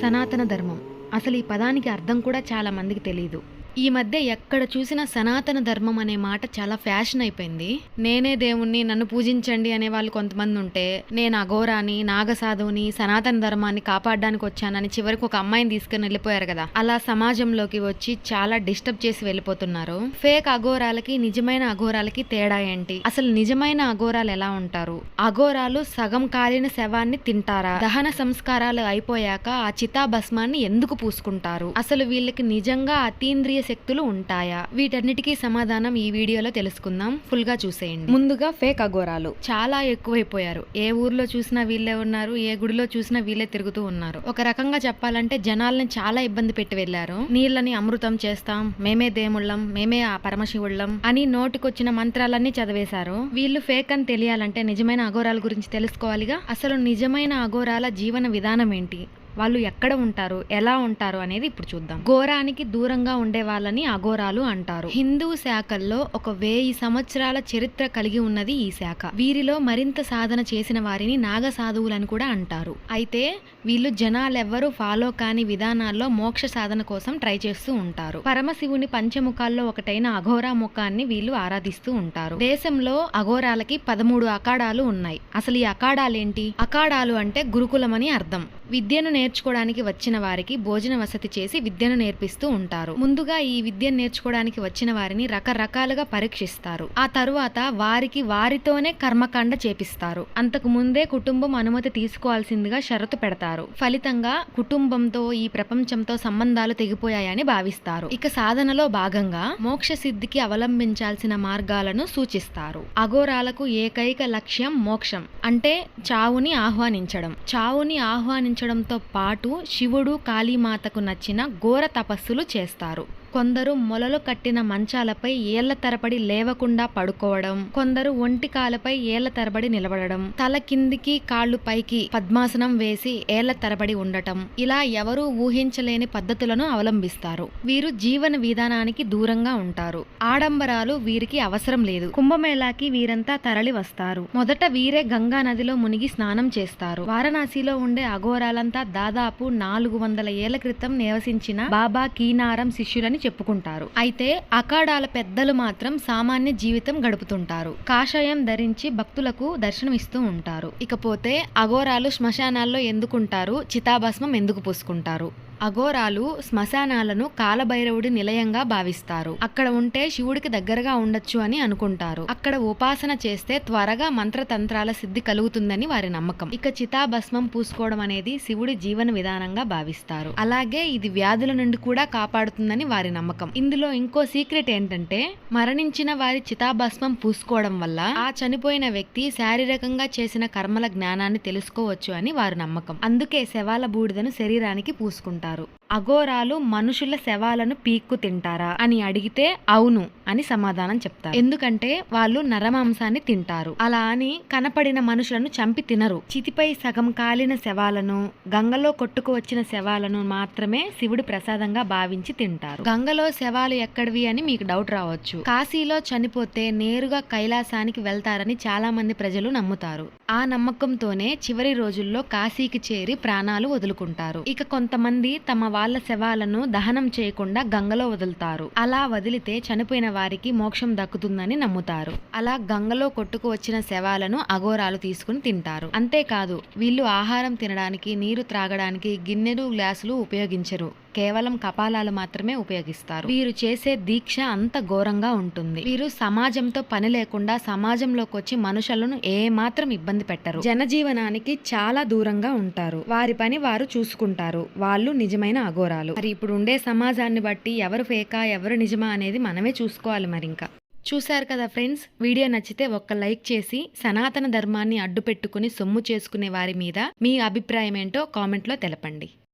సనాతన ధర్మం. అసలు ఈ పదానికి అర్థం కూడా చాలా మందికి తెలియదు ఈ మధ్య ఎక్కడ చూసినా సనాతన ధర్మం అనే మాట చాలా ఫ్యాషన్ అయిపోయింది. నేనే దేవుణ్ణి నన్ను పూజించండి అనే వాళ్ళు కొంతమంది ఉంటే నేను అఘోరాని నాగసాధువుని సనాతన ధర్మాన్ని కాపాడడానికి వచ్చానని చివరికి ఒక అమ్మాయిని తీసుకుని వెళ్ళిపోయారు కదా. అలా సమాజంలోకి వచ్చి చాలా డిస్టర్బ్ చేసి వెళ్ళిపోతున్నారు. ఫేక్ అఘోరాలకి నిజమైన అఘోరాలకి తేడా ఏంటి? అసలు నిజమైన అఘోరాలు ఎలా ఉంటారు? అఘోరాలు సగం కాలిన శవాన్ని తింటారా? దహన సంస్కారాలు అయిపోయాక ఆ చితాభస్మాన్ని ఎందుకు పూసుకుంటారు? అసలు వీళ్ళకి నిజంగా అతీంద్రియ శక్తులు ఉంటాయా? వీటన్నిటికీ సమాధానం ఈ వీడియోలో తెలుసుకుందాం. ఫుల్గా చూసేయండి. ముందుగా ఫేక్ అఘోరాలు. చాలా ఎక్కువైపోయారు. ఏ ఊర్లో చూసినా వీళ్ళే ఉన్నారు ఏ గుడిలో చూసినా వీళ్ళే తిరుగుతూ ఉన్నారు. ఒక రకంగా చెప్పాలంటే జనాల్ని చాలా ఇబ్బంది పెట్టి వెళ్ళారు నీళ్ళని అమృతం చేస్తాం మేమే దేముళ్ళం మేమే ఆ పరమశివుళ్ళం అని నోటికొచ్చిన మంత్రాలన్నీ చదివేశారు. వీళ్ళు ఫేక్ అని తెలియాలంటే నిజమైన అఘోరాల గురించి తెలుసుకోవాలిగా? అసలు నిజమైన అఘోరాల జీవన విధానం ఏంటి? వాళ్ళు ఎక్కడ ఉంటారు ఎలా ఉంటారు అనేది ఇప్పుడు చూద్దాం. ఘోరానికి దూరంగా ఉండే వాళ్ళని అఘోరాలు అంటారు. హిందూ శాఖల్లో ఒక వెయ్యి సంవత్సరాల చరిత్ర కలిగి ఉన్నది ఈ శాఖ. వీరిలో మరింత సాధన చేసిన వారిని నాగ సాధువులని కూడా అంటారు. అయితే వీళ్ళు జనాలెవ్వరూ ఫాలో కాని విధానాల్లో మోక్ష సాధన కోసం ట్రై చేస్తూ ఉంటారు. పరమశివుని పంచముఖాల్లో ఒకటైన అఘోరా ముఖాన్ని వీళ్ళు ఆరాధిస్తూ ఉంటారు. దేశంలో అఘోరాలకి పదమూడు అఖాడాలు ఉన్నాయి. అసలు ఈ అఖాడాలేంటి? అఖాడాలు అంటే గురుకులమని అర్థం. విద్యను నేర్చుకోవడానికి వచ్చిన వారికి భోజన వసతి చేసి విద్యను నేర్పిస్తూ ఉంటారు. ముందుగా ఈ విద్యను నేర్చుకోవడానికి వచ్చిన వారిని రకరకాలుగా పరీక్షిస్తారు. ఆ తరువాత వారికి వారితోనే కర్మకాండ చేపిస్తారు. అంతకు ముందే కుటుంబం అనుమతి తీసుకోవాల్సిందిగా షరతు పెడతారు. ఫలితంగా కుటుంబంతో ఈ ప్రపంచంతో సంబంధాలు తెగిపోయాయని భావిస్తారు. ఇక సాధనలో భాగంగా మోక్ష సిద్ధికి అవలంబించాల్సిన మార్గాలను సూచిస్తారు. అఘోరాలకు ఏకైక లక్ష్యం మోక్షం. అంటే చావుని ఆహ్వానించడం. చావుని ఆహ్వానించడంతో పాటు శివుడు కాళీమాతకు నచ్చిన ఘోర తపస్సులు చేస్తారు. కొందరు మొలలు కట్టిన మంచాలపై ఏళ్ళ తరబడి లేవకుండా పడుకోవడం కొందరు ఒంటి కాలపై ఏళ్ళ తరబడి నిలబడడం తల కిందికి కాళ్ళు పైకి పద్మాసనం వేసి ఏళ్ళ తరబడి ఉండటం ఇలా ఎవరూ ఊహించలేని పద్ధతులను అవలంబిస్తారు. వీరు జీవన విధానానికి దూరంగా ఉంటారు. ఆడంబరాలు వీరికి అవసరం లేదు. కుంభమేళాకి వీరంతా తరలి వస్తారు. మొదట వీరే గంగా నదిలో మునిగి స్నానం చేస్తారు. వారణాసిలో ఉండే అఘోరాలంతా దాదాపు నాలుగు వందల ఏళ్ళ క్రితం నివసించిన బాబా కీనారం శిష్యులని చెప్పుకుంటారు. అయితే అఖాడాల పెద్దలు మాత్రం సామాన్య జీవితం గడుపుతుంటారు. కాషాయం ధరించి భక్తులకు దర్శనమిస్తూ ఉంటారు. ఇకపోతే అఘోరాలు శ్మశానాల్లో ఎందుకుంటారు? చితాభస్మం ఎందుకు పూసుకుంటారు? అఘోరాలు శ్మశానాలను కాలభైరవుడి నిలయంగా భావిస్తారు. అక్కడ ఉంటే శివుడికి దగ్గరగా ఉండొచ్చు అని అనుకుంటారు. అక్కడ ఉపాసన చేస్తే త్వరగా మంత్రతంత్రాల సిద్ధి కలుగుతుందని వారి నమ్మకం. ఇక చితాభస్మం పూసుకోవడం అనేది శివుడి జీవన విధానంగా భావిస్తారు. అలాగే ఇది వ్యాధుల నుండి కూడా కాపాడుతుందని వారి నమ్మకం. ఇందులో ఇంకో సీక్రెట్ ఏంటంటే మరణించిన వారి చితాభస్మం పూసుకోవడం వల్ల ఆ చనిపోయిన వ్యక్తి శారీరకంగా చేసిన కర్మల జ్ఞానాన్ని తెలుసుకోవచ్చు అని వారి నమ్మకం. అందుకే శవాల బూడిదను శరీరానికి పూసుకుంటారు. అఘోరాలు మనుషుల శవాలను పీక్కు తింటారా అని అడిగితే అవును అని సమాధానం చెప్తారు. ఎందుకంటే వాళ్ళు నరమాంసాన్ని తింటారు. అలా అని కనపడిన మనుషులను చంపి తినరు. చితిపై సగం కాలిన శవాలను గంగలో కొట్టుకు వచ్చిన శవాలను మాత్రమే శివుడు ప్రసాదంగా భావించి తింటారు. గంగలో శవాలు ఎక్కడివి అని మీకు డౌట్ రావచ్చు. కాశీలో చనిపోతే నేరుగా కైలాసానికి వెళ్తారని చాలా మంది ప్రజలు నమ్ముతారు. ఆ నమ్మకంతోనే చివరి రోజుల్లో కాశీకి చేరి ప్రాణాలు వదులుకుంటారు. ఇక కొంతమంది తమ వాళ్ళ శవాలను దహనం చేయకుండా గంగలో వదులుతారు. అలా వదిలితే చనిపోయిన వారికి మోక్షం దక్కుతుందని నమ్ముతారు. అలా గంగలో కొట్టుకు వచ్చిన శవాలను అఘోరాలు తీసుకుని తింటారు. అంతేకాదు వీళ్ళు ఆహారం తినడానికి నీరు త్రాగడానికి గిన్నెలు గ్లాసులు ఉపయోగించరు. కేవలం కపాలాలు మాత్రమే ఉపయోగిస్తారు. వీరు చేసే దీక్ష అంత ఘోరంగా ఉంటుంది. వీరు సమాజంతో పని లేకుండా సమాజంలోకి వచ్చి మనుషులను ఏ మాత్రం ఇబ్బంది పెట్టరు. జనజీవనానికి చాలా దూరంగా ఉంటారు. వారి పని వారు చూసుకుంటారు. వాళ్ళు నిజమైన అఘోరాలు. మరి ఇప్పుడు ఉండే సమాజాన్ని బట్టి ఎవరు ఫేకా ఎవరు నిజమా అనేది మనమే చూసుకోవాలి మరి ఇంకా చూశారు కదా ఫ్రెండ్స్? వీడియో నచ్చితే ఒక్క లైక్ చేసి సనాతన ధర్మాన్ని అడ్డు పెట్టుకుని సొమ్ము చేసుకునే వారి మీద మీ అభిప్రాయం ఏంటో కామెంట్లో తెలపండి.